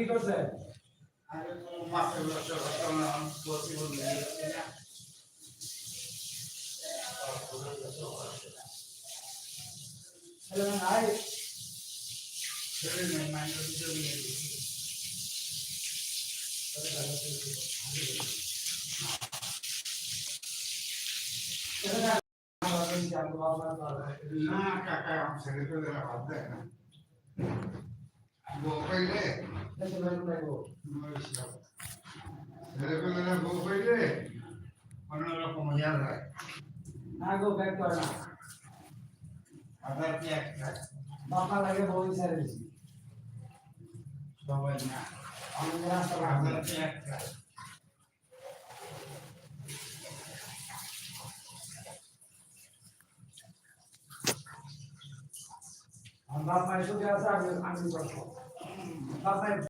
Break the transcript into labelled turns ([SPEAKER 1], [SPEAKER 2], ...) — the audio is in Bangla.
[SPEAKER 1] কি করছে?
[SPEAKER 2] না কাকা আমার ছেলে পেলে ভাব দেয় না। বউ
[SPEAKER 1] ছেলে নাই লাগবো
[SPEAKER 2] ছেলে পেলে বউ পাইলে অন্যরকম মজা হয়
[SPEAKER 1] না গো ব্যাক করে না
[SPEAKER 2] আদার কি একটা
[SPEAKER 1] বাবা লাগে বউ দিছি
[SPEAKER 2] সবাই না
[SPEAKER 1] আমি রাস্তা
[SPEAKER 2] আদার কি একটা
[SPEAKER 1] বাপ মায়ের সুখে আছে আমি আমি বাপ মায়ের